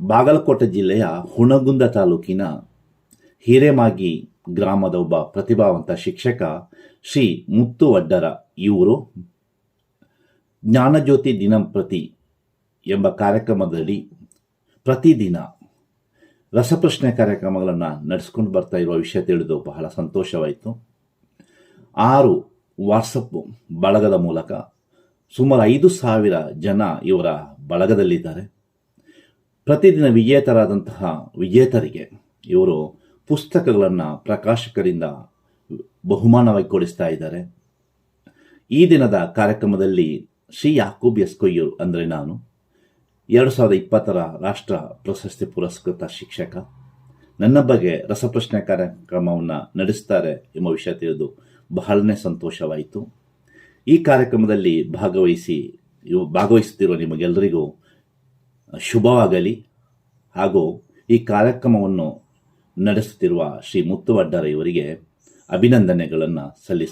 ಬಾಗಲಕೋಟೆ ಜಿಲ್ಲೆಯ ಹುಣಗುಂದ ತಾಲೂಕಿನ ಹಿರೇಮಾಗಿ ಗ್ರಾಮದ ಒಬ್ಬ ಪ್ರತಿಭಾವಂತ ಶಿಕ್ಷಕ ಶ್ರೀ ಮುತ್ತು ವಡ್ಡರ. ಇವರು ಜ್ಞಾನಜ್ಯೋತಿ ದಿನಂಪ್ರತಿ ಎಂಬ ಕಾರ್ಯಕ್ರಮದಲ್ಲಿ ಪ್ರತಿದಿನ ರಸಪ್ರಶ್ನೆ ಕಾರ್ಯಕ್ರಮಗಳನ್ನು ನಡೆಸ್ಕೊಂಡು ಬರ್ತಾ ಇರುವ ವಿಷಯ ತಿಳಿದು ಬಹಳ ಸಂತೋಷವಾಯಿತು. ಆರು ವಾಟ್ಸಪ್ ಬಳಗದ ಮೂಲಕ ಸುಮಾರು ಐದು ಸಾವಿರ ಜನ ಇವರ ಬಳಗದಲ್ಲಿದ್ದಾರೆ. ಪ್ರತಿದಿನ ವಿಜೇತರಾದಂತಹ ವಿಜೇತರಿಗೆ ಇವರು ಪುಸ್ತಕಗಳನ್ನು ಪ್ರಕಾಶಕರಿಂದ ಬಹುಮಾನವಾಗಿ ಕೊಡಿಸ್ತಾ ಇದ್ದಾರೆ. ಈ ದಿನದ ಕಾರ್ಯಕ್ರಮದಲ್ಲಿ ಶ್ರೀ ಯಾಕೂಬ್ ಎಸ್ ಕೊಯ್ಯೂರ್ ಅಂದರೆ ನಾನು, ಎರಡು ಸಾವಿರದ ಇಪ್ಪತ್ತರ ರಾಷ್ಟ್ರ ಪ್ರಶಸ್ತಿ ಪುರಸ್ಕೃತ ಶಿಕ್ಷಕ. ನನ್ನ ಬಗ್ಗೆ ರಸಪ್ರಶ್ನೆ ಕಾರ್ಯಕ್ರಮವನ್ನು ನಡೆಸ್ತಾರೆ ಎಂಬ ವಿಷಯ ತಿಳಿದು ಬಹಳನೇ ಸಂತೋಷವಾಯಿತು. ಈ ಕಾರ್ಯಕ್ರಮದಲ್ಲಿ ಭಾಗವಹಿಸಿ, ಇವು ಭಾಗವಹಿಸುತ್ತಿರುವ ನಿಮಗೆಲ್ಲರಿಗೂ ಶುಭವಾಗಲಿ. ಹಾಗೂ ಈ ಕಾರ್ಯಕ್ರಮವನ್ನು ನಡೆಸುತ್ತಿರುವ ಶ್ರೀ ಮುತ್ತುವಡ್ಡರ ಇವರಿಗೆ ಅಭಿನಂದನೆಗಳನ್ನು ಸಲ್ಲಿಸ